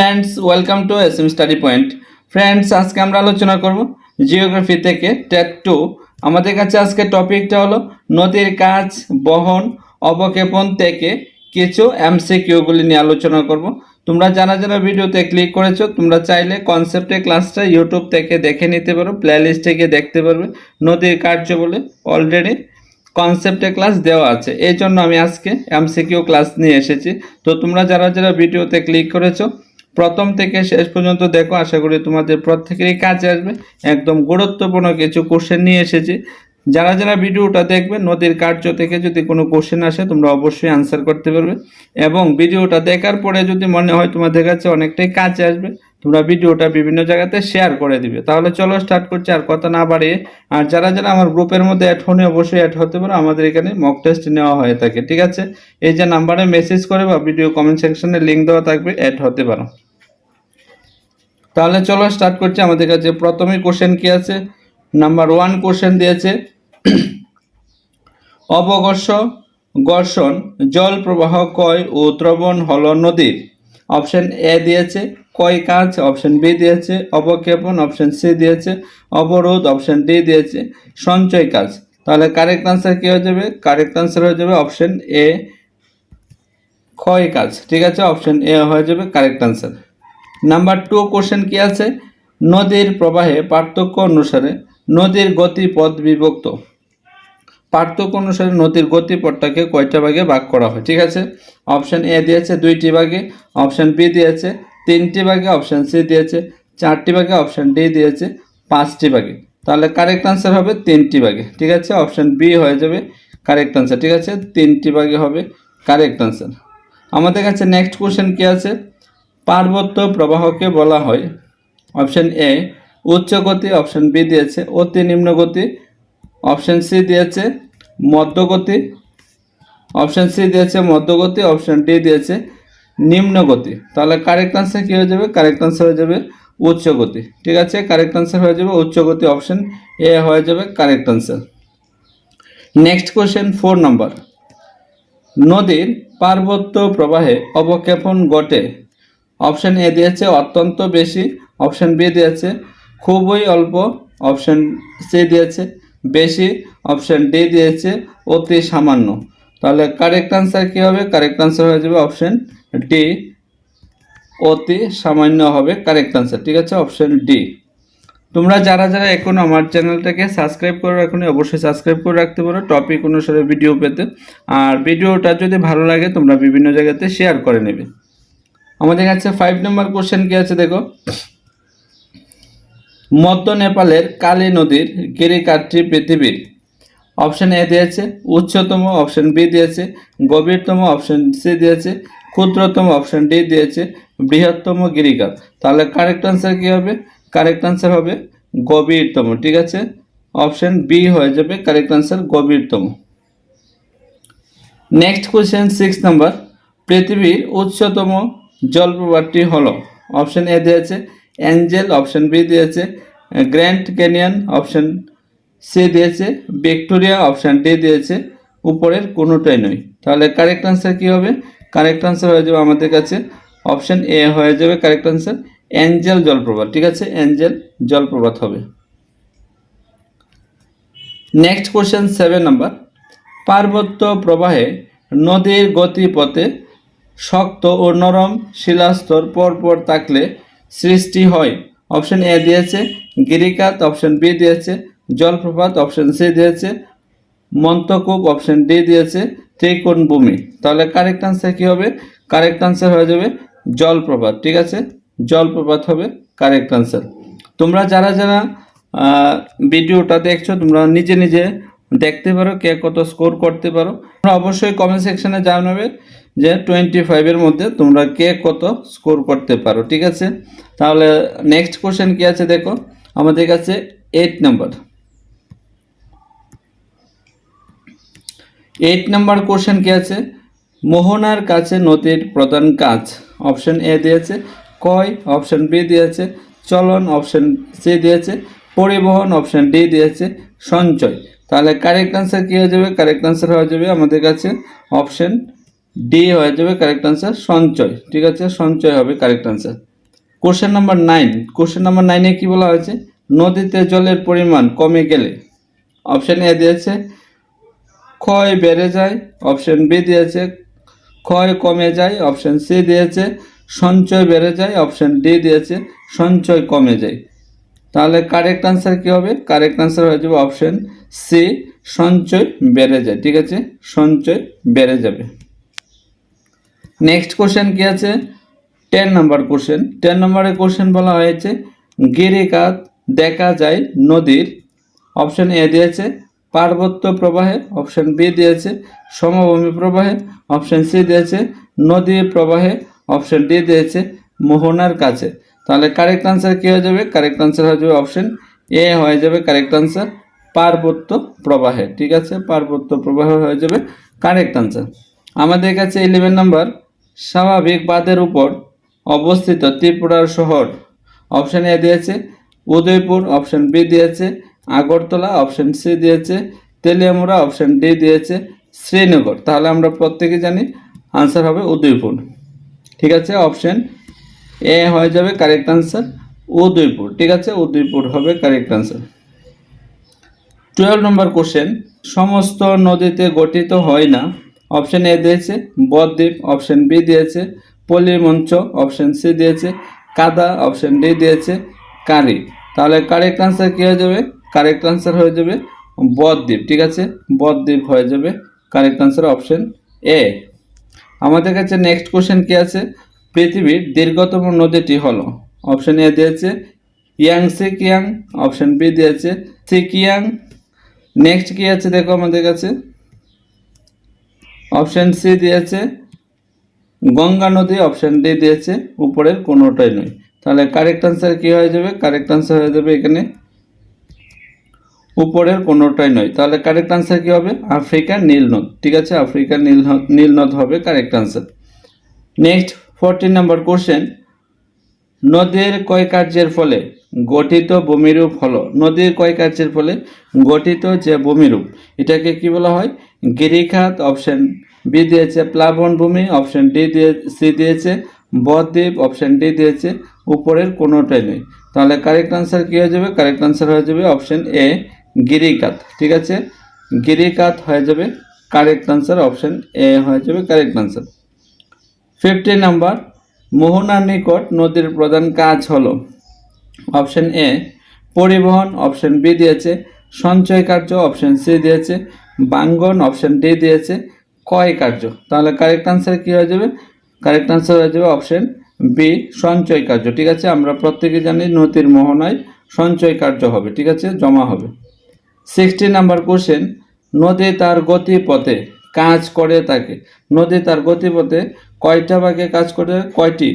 Friends welcome to S M study point friends আজকে আমরা আলোচনা করব জিওগ্রাফি থেকে টেট টু আমাদের কাছে আজকে টপিকটা হলো নদীর কাজ, বহন, অবক্ষেপণ থেকে কিছু এমসিকিউগুলি নিয়ে আলোচনা করব। তোমরা যারা যারা ভিডিওতে ক্লিক করেছ, তোমরা চাইলে কনসেপ্টের ক্লাসটা ইউটিউব থেকে দেখে নিতে পারো প্লেলিস্ট থেকে দেখতে পারবে। নদীর কার্য বলে অলরেডি কনসেপ্টে ক্লাস দেওয়া আছে। এই জন্য আমি আজকে এমসিকিউ ক্লাস নিয়ে এসেছি। তো তোমরা যারা যারা ভিডিওতে ক্লিক করেছ প্রথম থেকে শেষ পর্যন্ত দেখো, আশা করি তোমাদের প্রত্যেকেরই কাজে আসবে। একদম গুরুত্বপূর্ণ কিছু কোশ্চেন নিয়ে এসেছি। যারা যারা ভিডিওটা দেখবে, নদীর কার্য থেকে যদি কোনো কোশ্চেন আসে, তোমরা অবশ্যই আনসার করতে পারবে। এবং ভিডিওটা দেখার পরে যদি মনে হয় তোমাদের কাছে অনেকটাই কাজে আসবে তোমরা ভিডিওটা বিভিন্ন জায়গাতে শেয়ার করে দিবে। তাহলে চলো স্টার্ট করছি, আর কথা না বাড়িয়ে, আর যারা যারা আমার গ্রুপের মধ্যে অ্যাড হনে অবশ্যই অ্যাড হতে পারো, আমাদের এখানে মক টেস্ট নেওয়া হয়ে থাকে, ঠিক আছে? এই যে নাম্বারে মেসেজ করে বা ভিডিও কমেন্ট সেকশনে লিঙ্ক দেওয়া থাকবে অ্যাড হতে পারো। তাহলে চলো স্টার্ট করছি, আমাদের কাছে প্রথমে কোশ্চেন কি আছে? নাম্বার ওয়ান কোশ্চেন দিয়েছে, অবঘর্ষ ঘর্ষণ, জল প্রবাহ কয় ও দ্রবণ হল নদীর? অপশন এ দিয়েছে কয় কাজ? অপশন বি দিয়েছে, অবক্ষেপণ অপশন সি দিয়েছে, অবরোধ অপশন ডি দিয়েছে, সঞ্চয় কাজ। তাহলে কারেক্ট আনসার কি হয়ে যাবে? কারেক্ট আনসার হয়ে যাবে অপশন এ ক্ষয় কাজ? ঠিক আছে অপশন এ হয়ে যাবে correct answer number two question কি আছে? নদীর প্রবাহে পার্থক্য অনুসারে নদীর গতিপথ বিভক্ত। পার্থক্য অনুসারে নদীর গতিপথটাকে কয়টা ভাগে ভাগ করা হয়? ঠিক আছে অপশন এ দিয়েছে দুইটি ভাগে অপশন বি দিয়েছে তিনটি ভাগে অপশন সি দিয়েছে, চারটি ভাগে অপশান ডি দিয়েছে, পাঁচটি ভাগে। তাহলে কারেক্ট আনসার হবে তিনটি ভাগে। ঠিক আছে? অপশান বি হয়ে যাবে কারেক্ট আনসার ঠিক আছে? তিনটি ভাগে হবে কারেক্ট আনসার আমাদের কাছে নেক্সট কোশ্চেন কি আছে? পার্বত্য প্রবাহকে বলা হয়। অপশান এ উচ্চ গতি। অপশন বি দিয়েছে, অতি নিম্ন গতি। অপশন সি দিয়েছে মধ্যগতি অপশান সি দিয়েছে মধ্যগতি অপশান ডি দিয়েছে নিম্ন গতি। তাহলে কারেক্ট আনসার কী হয়ে যাবে? কারেক্ট আনসার হয়ে যাবে উচ্চ গতি। ঠিক আছে? কারেক্ট আনসার হয়ে যাবে উচ্চ গতি অপশন এ হয়ে যাবে correct answer next question four number নদীর পার্বত্য প্রবাহে অবক্ষেপণ ঘটে। অপশন এ দিয়েছে, অত্যন্ত বেশি। অপশন বি দিয়েছে, খুবই অল্প। অপশন সি দিয়েছে, বেশি। অপশন ডি দিয়েছে, অতি সামান্য। তাহলে কারেক্ট আনসার কী হবে? কারেক্ট আনসার হয়ে যাবে অপশন ডি অতি সামান্য হবে কারেক্ট আনসার ঠিক আছে? অপশন ডি তোমরা যারা যারা এখন আমার চ্যানেলটাকে সাবস্ক্রাইব করে রাখুন, অবশ্যই সাবস্ক্রাইব করে রাখতে পারো। টপিক অনুসারে ভিডিও পেতে। আর ভিডিওটা যদি ভালো লাগে, তোমরা বিভিন্ন জায়গাতে শেয়ার করে নেবে। আমাদের কাছে ফাইভ নম্বর কোশ্চেন কি আছে দেখো? মধ্য নেপালের কালী নদীর গিরিকাঠটি পৃথিবীর। অপশন এ দিয়েছে, উচ্চতম। অপশন বি দিয়েছে, গভীরতম। অপশন সি দিয়েছে ক্ষুদ্রতম অপশন ডি দিয়েছে বৃহত্তম গিরিকার তাহলে কারেক্ট আনসার কী হবে? কারেক্ট আনসার হবে গভীরতম, ঠিক আছে? অপশন বি হয়ে যাবে কারেক্ট আনসার গভীরতম। নেক্সট কোয়েশ্চেন সিক্স নাম্বার পৃথিবীর উচ্চতম জলপ্রপাতটি হল। অপশন এ দিয়েছে অ্যাঞ্জেল অপশন বি দিয়েছে গ্র্যান্ড ক্যানিয়ন অপশন সি দিয়েছে ভিক্টোরিয়া অপশন ডি দিয়েছে, উপরের কোনোটাই নয়। তাহলে কারেক্ট আনসার কী হবে? কারেক্ট আনসার হয়ে যাবে আমাদের কাছে। অপশন এ হয়ে যাবে কারেক্ট আনসার অ্যাঞ্জেল জলপ্রপাত, ঠিক আছে? অ্যাঞ্জেল জলপ্রপাত হবে। নেক্সট কোশ্চেন সেভেন নাম্বার পার্বত্য প্রবাহে নদীর গতিপথে শক্ত ও নরম শিলাস্তর পরপর থাকলে সৃষ্টি হয়। অপশন এ দিয়েছে গিরিকাত অপশন বি দিয়েছে, জলপ্রপাত। অপশন সি দিয়েছে মন্তকূপ অপশন ডি দিয়েছে ত্রিকোণ ভূমি। তাহলে কারেক্ট আনসার কী হবে? কারেক্ট আনসার হয়ে যাবে জলপ্রপাত, ঠিক আছে? জলপ্রপাত হবে কারেক্ট আনসার তোমরা যারা যারা ভিডিওটা দেখছ, তোমরা নিজে নিজে দেখতে পারো, কে কত স্কোর করতে পারো। তোমরা অবশ্যই কমেন্ট সেকশনে জানাবে যে টোয়েন্টি ফাইভের মধ্যে তোমরা কে কত স্কোর করতে পারো, ঠিক আছে? তাহলে নেক্সট কোশ্চেন কি আছে দেখো? আমাদের কাছে eight number eight number question কি আছে? মোহনার কাছে নদীর প্রধান কাজ। অপশন এ দিয়েছে, কয়? অপশন বি দিয়েছে, চলন। অপশন সি দিয়েছে, পরিবহন। অপশন ডি দিয়েছে, সঞ্চয়। তাহলে কারেক্ট আনসার কী হয়ে যাবে? কারেক্ট আনসার হয়ে যাবে আমাদের কাছে অপশন ডি হয়ে যাবে কারেক্ট আনসার সঞ্চয়। ঠিক আছে? সঞ্চয় হবে correct answer question number nine question number নাইনে কি বলা হয়েছে? নদীতে জলের পরিমাণ কমে গেলে। অপশন এ দিয়েছে ক্ষয় বেড়ে যায় অপশন বি দিয়েছে, ক্ষয় কমে যায় অপশন সি দিয়েছে, সঞ্চয় বেড়ে যায় অপশন ডি দিয়েছে, সঞ্চয় কমে যায়। তাহলে কারেক্ট আনসার কি হবে? কারেক্ট আনসার হয়ে যাবে অপশন সি সঞ্চয় বেড়ে যায়, ঠিক আছে? সঞ্চয় বেড়ে যাবে। নেক্সট কোশ্চেন কি আছে? টেন নাম্বার কোশ্চেন টেন নম্বরের কোশ্চেন বলা হয়েছে গিরিকাত দেখা যায় নদীর অপশন এ দিয়েছে পার্বত্য প্রবাহে অপশন বি দিয়েছে, সমভূমি প্রবাহে অপশান সি দিয়েছে, নদী প্রবাহে অপশন ডি দিয়েছে, মোহনার কাছে। তাহলে কারেক্ট আনসার কী হয়ে যাবে? কারেক্ট আনসার হয়ে যাবে অপশান এ হয়ে যাবে কারেক্ট আনসার পার্বত্য প্রবাহে। ঠিক আছে? পার্বত্য প্রবাহে হয়ে যাবে কারেক্ট আনসার আমাদের কাছে ইলেভেন নাম্বার স্বাভাবিক বাঁধের উপর অবস্থিত ত্রিপুরার শহর। অপশান এ দিয়েছে, উদয়পুর। অপশন বি দিয়েছে আগরতলা অপশন সি দিয়েছে, তেলিয়ামুড়া অপশন ডি দিয়েছে, শ্রীনগর। তাহলে আমরা প্রত্যেকে জানি আনসার হবে উদয়পুর। ঠিক আছে অপশান এ হয়ে যাবে কারেক্ট আনসার উদয়পুর। ঠিক আছে, উদয়পুর হবে correct answer twelve number question সমস্ত নদীতে গঠিত হয় না। অপশান এ দিয়েছে, বদ্বীপ। অপশান বি দিয়েছে, পলিমঞ্চ। অপশন সি দিয়েছে, কাদা। অপশান ডি দিয়েছে কারি তাহলে কারেক্ট আনসার কী হয়ে যাবে? কারেক্ট আনসার হয়ে যাবে বদ্বীপ, ঠিক আছে? বদ্বীপ হয়ে যাবে কারেক্ট আনসার অপশন এ আমাদের কাছে নেক্সট কোশ্চেন কি আছে? পৃথিবীর দীর্ঘতম নদীটি হলো অপশন এ দিয়েছে ইয়াংসি কিয়াং অপশন বি দিয়েছে সিকিয়াং। নেক্সট কি আছে দেখো আমাদের কাছে? অপশন সি দিয়েছে গঙ্গা নদী অপশন ডি দিয়েছে, উপরের কোনোটাই নয়। তাহলে কারেক্ট আনসার কি হয়ে যাবে? কারেক্ট আনসার হয়ে যাবে এখানে উপরের কোনোটাই নয়। তাহলে কারেক্ট আনসার কি হবে? আফ্রিকার নীল নদ। ঠিক আছে? আফ্রিকার নীল নদ- নীল নদ হবে correct answer next fourteen number question নদীর কয় কার্যের ফলে গঠিত ভূমিরূপ হলো? নদীর কয় কার্যের ফলে গঠিত যে ভূমিরূপ? এটাকে কি বলা হয়? গিরিখাত অপশন বি দিয়েছে প্লাবন ভূমি অপশন ডি দিয়ে সি দিয়েছে বদ্বীপ অপশন ডি দিয়েছে উপরের কোনোটাই নেই তাহলে কারেক্ট আনসার কী হয়ে যাবে? কারেক্ট আনসার হয়ে যাবে অপশন এ গিরিকাত, ঠিক আছে? গিরিকাত হয়ে যাবে কারেক্ট আনসার অপশন এ হয়ে যাবে কারেক্ট আনসার ফিফটি নাম্বার মোহনার নিকট নদীর প্রধান কাজ হলো অপশন এ পরিবহন অপশন বি দিয়েছে, সঞ্চয় কার্য অপশন সি দিয়েছে, বাঙ্গন অপশন ডি দিয়েছে কয় কার্য। তাহলে কারেক্ট আনসার কী হয়ে যাবে? কারেক্ট আনসার হয়ে যাবে অপশন বি সঞ্চয় কার্য, ঠিক আছে? আমরা প্রত্যেকে জানি নদীর মোহনায় সঞ্চয় কার্য হবে, ঠিক আছে? জমা হবে। সিক্সটি নাম্বার কোশ্চেন নদী তার গতিপথে কাজ করে থাকে নদী তার গতিপথে কয়টা ভাগে কাজ করে? কয়টি?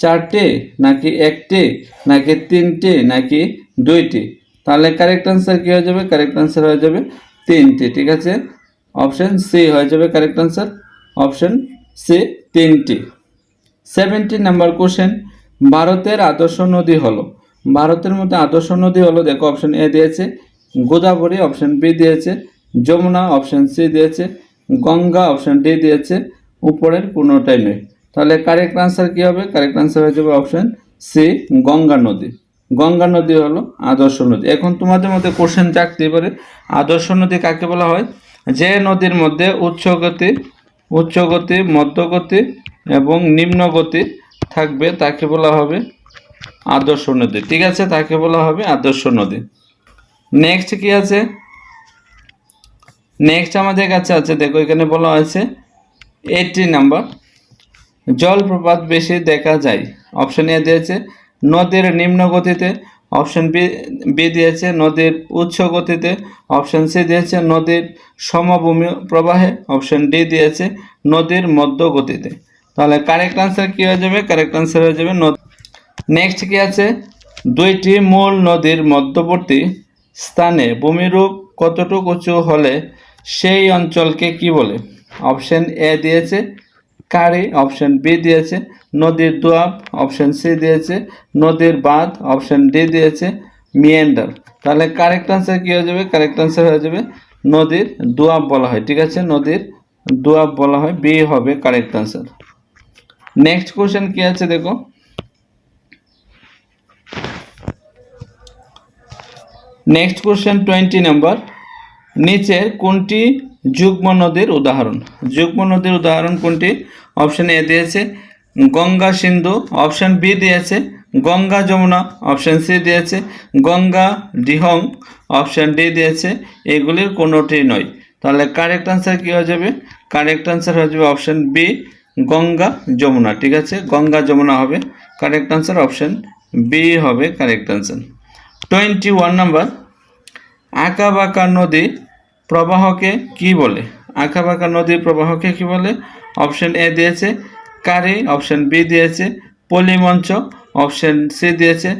চারটে নাকি একটি? নাকি তিনটি? নাকি দুইটি? তাহলে কারেক্ট আনসার কী হয়ে যাবে? কারেক্ট আনসার হয়ে যাবে তিনটি, ঠিক আছে? অপশন সি হয়ে যাবে কারেক্ট আনসার অপশন সি তিনটি। সেভেন্টি নাম্বার কোশ্চেন ভারতের আদর্শ নদী হলো। ভারতের মধ্যে আদর্শ নদী হলো, দেখো অপশন এ দিয়েছে। গোদাবরী অপশন বি দিয়েছে, যমুনা অপশন সি দিয়েছে, গঙ্গা অপশন ডি দিয়েছে, উপরের কোনোটাই নয় তাহলে কারেক্ট আনসার কী হবে? কারেক্ট আনসার হয়ে যাবে অপশন সি গঙ্গা নদী। গঙ্গা নদী হলো আদর্শ নদী। এখন তোমাদের মধ্যে কোশ্চেন জাগতে পারে। আদর্শ নদী কাকে বলা হয়? যে নদীর মধ্যে উচ্চ গতি উচ্চ গতি মধ্যগতি এবং নিম্ন গতি থাকবে, তাকে বলা হবে আদর্শ নদী। ঠিক আছে? তাকে বলা হবে আদর্শ নদী। নেক্সট কি আছে? নেক্সট আমাদের কাছে আছে, দেখো এখানে বলা হয়েছে এইটটি নাম্বার জলপ্রপাত বেশি দেখা যায়। অপশন এ দিয়েছে, নদীর নিম্ন গতিতে। অপশন বি বি দিয়েছে, নদীর উচ্চ গতিতে। অপশন সি দিয়েছে, নদীর সমভূমি প্রবাহে। অপশন ডি দিয়েছে, নদীর মধ্য গতিতে। তাহলে কারেক্ট আনসার কী হয়ে যাবে? কারেক্ট আনসার হয়ে যাবে নদী নেক্সট কি আছে? দুইটি মূল নদীর মধ্যবর্তী। স্থানে ভূমিরূপ কতটুকু উঁচু হলে সেই অঞ্চলকে কি বলে? অপশন এ দিয়েছে কারি অপশন বি দিয়েছে নদীর দোয়াব অপশন সি দিয়েছে নদীর বাঁধ, অপশন ডি দিয়েছে মিয়েন্ডার। তাহলে কারেক্ট আনসার কী হয়ে যাবে? কারেক্ট আনসার হয়ে যাবে নদীর দোয়াব বলা হয়, ঠিক আছে? নদীর দোয়াব বলা হয়, বি হবে কারেক্ট আনসার নেক্সট কোশ্চেন কি আছে দেখো? নেক্সট কোশ্চেন টোয়েন্টি নাম্বার নিচের কোনটি যুগ্ম নদীর উদাহরণ? যুগ্ম নদীর উদাহরণ কোনটি? অপশন এ দিয়েছে, গঙ্গা সিন্ধু। অপশন বি দিয়েছে, গঙ্গা যমুনা। অপশন সি দিয়েছে, গঙ্গা ডিহং অপশন ডি দিয়েছে, এগুলির কোনোটি নয়। তাহলে কারেক্ট আনসার কী হয়ে যাবে? কারেক্ট আনসার হয়ে যাবে অপশন বি গঙ্গা যমুনা। ঠিক আছে? গঙ্গা যমুনা হবে। কারেক্ট আনসার অপশন বি হবে correct answer twenty one number আঁকা বাঁকা নদী প্রবাহকে কি বলে? আঁকা বাঁকা নদীর প্রবাহকে কি বলে? অপশন এ দিয়েছে কারি অপশন বি দিয়েছে পলিমঞ্চ অপশন সি দিয়েছে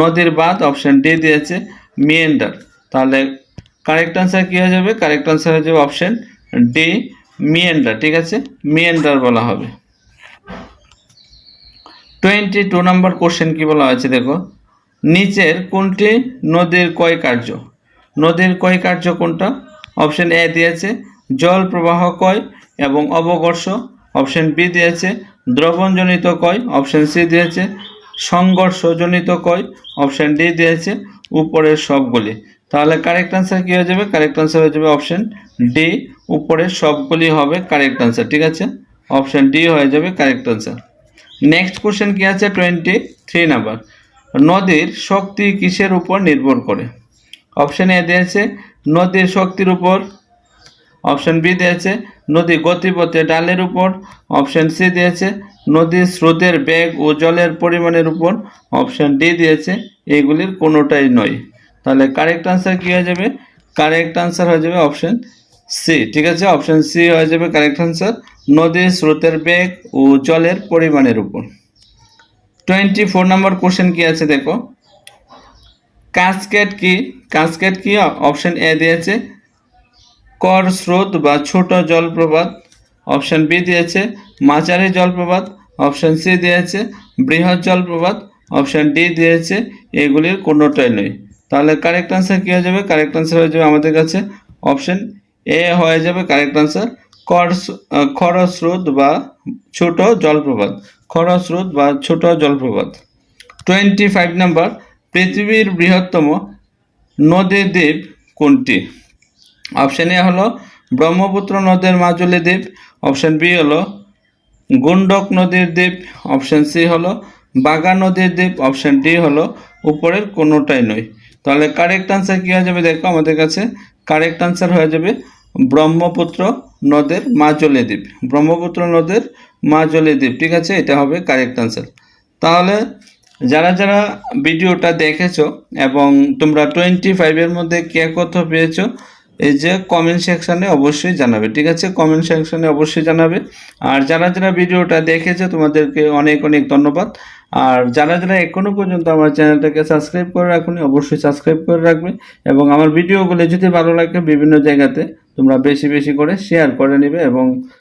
নদীর বাঁধ অপশন ডি দিয়েছে মিয়েন্ডার। তাহলে কারেক্ট আনসার কী হয়ে যাবে? কারেক্ট আনসার হয়ে যাবে অপশন ডি মিয়েন্ডার, ঠিক আছে? মিয়েন্ডার বলা হবে। টোয়েন্টি টু নাম্বার কোশ্চেন কী বলা হয়েছে দেখো? নিচের কোনটি? নদীর কয় কার্য? নদীর কয় কার্য কোনটা? অপশন এ দিয়েছে, জল প্রবাহ কয় এবং অবকর্ষ অপশন বি দিয়েছে, দ্রবণজনিত কয়। অপশন সি দিয়েছে, সংঘর্ষজনিত কয়। অপশন ডি দিয়েছে, উপরের সবগুলি। তাহলে কারেক্ট আনসার কী হয়ে যাবে? কারেক্ট আনসার হয়ে যাবে অপশন ডি, উপরের সবগুলি হবে কারেক্ট আনসার ঠিক আছে? অপশন ডি হয়ে যাবে কারেক্ট আনসার নেক্সট কোশ্চেন কী আছে? টোয়েন্টি থ্রি নাম্বার নদীর শক্তি কিসের উপর নির্ভর করে? অপশন এ দিয়েছে, নদীর শক্তির উপর। অপশন বি দিয়েছে, নদী গতিপথে ডালের উপর। অপশন সি দিয়েছে, নদীর স্রোতের বেগ ও জলের পরিমাণের উপর। অপশন ডি দিয়েছে, এগুলির কোনোটাই নয়। তাহলে কারেক্ট আনসার কী হয়ে যাবে? কারেক্ট আনসার হয়ে যাবে অপশন সি ঠিক আছে? অপশন সি হয়ে যাবে কারেক্ট আনসার নদীর স্রোতের বেগ ও জলের পরিমাণের উপর। টোয়েন্টি ফোর নম্বর কোশ্চেন কি আছে দেখো? কাসকেট কি? কাসকেট কি? অপশন এ দিয়েছে। কর স্রোত বা ছোট জলপ্রপাত। অপশন বি দিয়েছে। মাঝারি জলপ্রপাত। অপশন সি দিয়েছে। বৃহৎ জলপ্রপাত। অপশন ডি দিয়েছে। এগুলির কোনোটাই নয় তাহলে কারেক্ট আনসার কী হয়ে যাবে? কারেক্ট আনসার হয়ে যাবে আমাদের কাছে অপশন এ হয়ে যাবে। কারেক্ট আনসার কর খরস্রোত বা ছোট জলপ্রপাত। খরস্রোত বা ছোট জলপ্রপাত। টোয়েন্টি ফাইভ নাম্বার পৃথিবীর বৃহত্তম নদী দ্বীপ কোনটি? অপশন এ হলো ব্রহ্মপুত্র নদের মাজুলি দ্বীপ। অপশন বি হলো গুন্ডক নদীর দ্বীপ। অপশন সি হলো বাগা নদীর দ্বীপ। অপশন ডি হলো উপরের কোনোটাই নয়। তাহলে কারেক্ট আনসার কী হয়ে যাবে? দেখো আমাদের কাছে কারেক্ট আনসার হয়ে যাবে ব্রহ্মপুত্র নদের মাজলি দ্বীপ ব্রহ্মপুত্র নদের মাজলি দ্বীপ ঠিক আছে? এটা হবে কারেক্ট আনসার তাহলে যারা যারা ভিডিওটা দেখেছ এবং তোমরা টোয়েন্টি ফাইভের মধ্যে কে কত পেয়েছ, এই যে কমেন্ট সেকশানে অবশ্যই জানাবে, ঠিক আছে? কমেন্ট সেকশানে অবশ্যই জানাবে। আর যারা যারা ভিডিওটা দেখেছে, তোমাদেরকে অনেক অনেক ধন্যবাদ। আর যারা যারা এখনও পর্যন্ত আমার চ্যানেলটাকে সাবস্ক্রাইব করে রাখুন, অবশ্যই সাবস্ক্রাইব করে রাখবে এবং আমার ভিডিওগুলো যদি ভালো লাগে বিভিন্ন জায়গাতে, তোমরা বেশি বেশি করে শেয়ার করে নেবে এবং